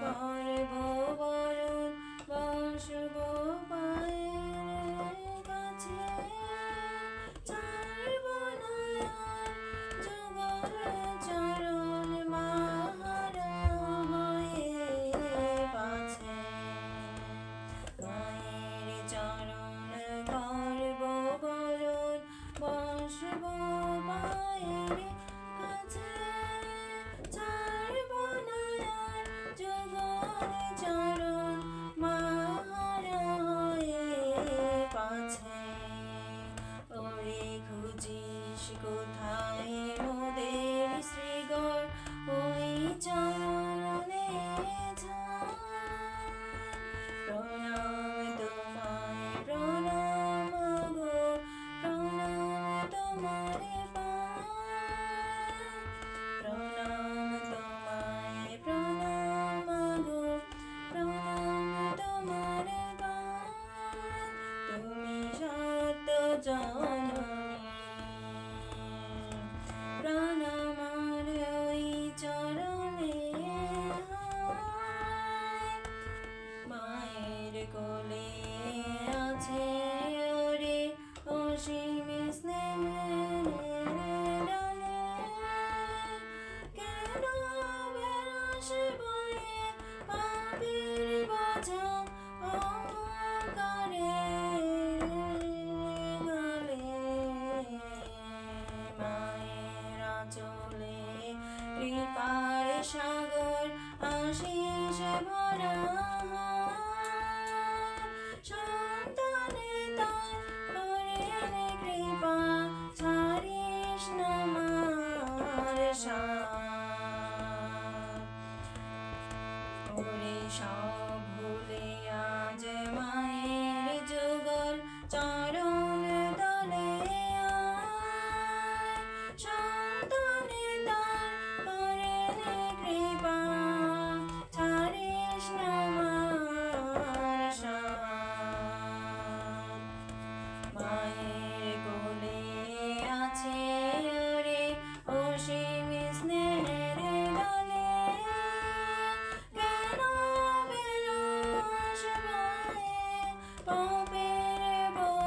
gone. কোথায় মোদের শ্রীগর ওই চরণ কৃপার সাগর আশিস ভরা সন্তানে তার সব ভুলে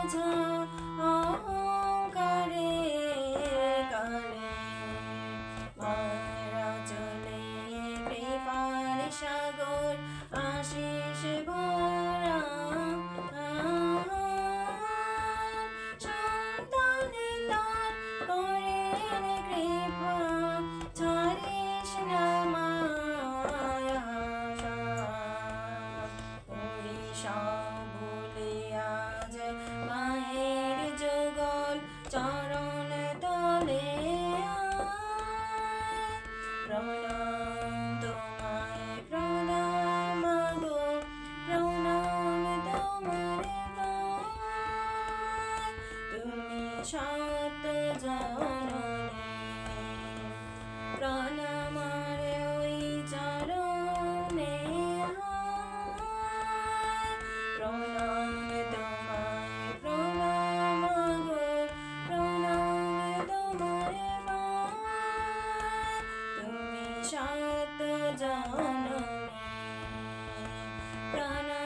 time. সত জননী প্রণামার ওই চরণে প্রণাম তোমায়, প্রণাম গো, প্রণাম তোমার তুমি সত জননী প্রণাম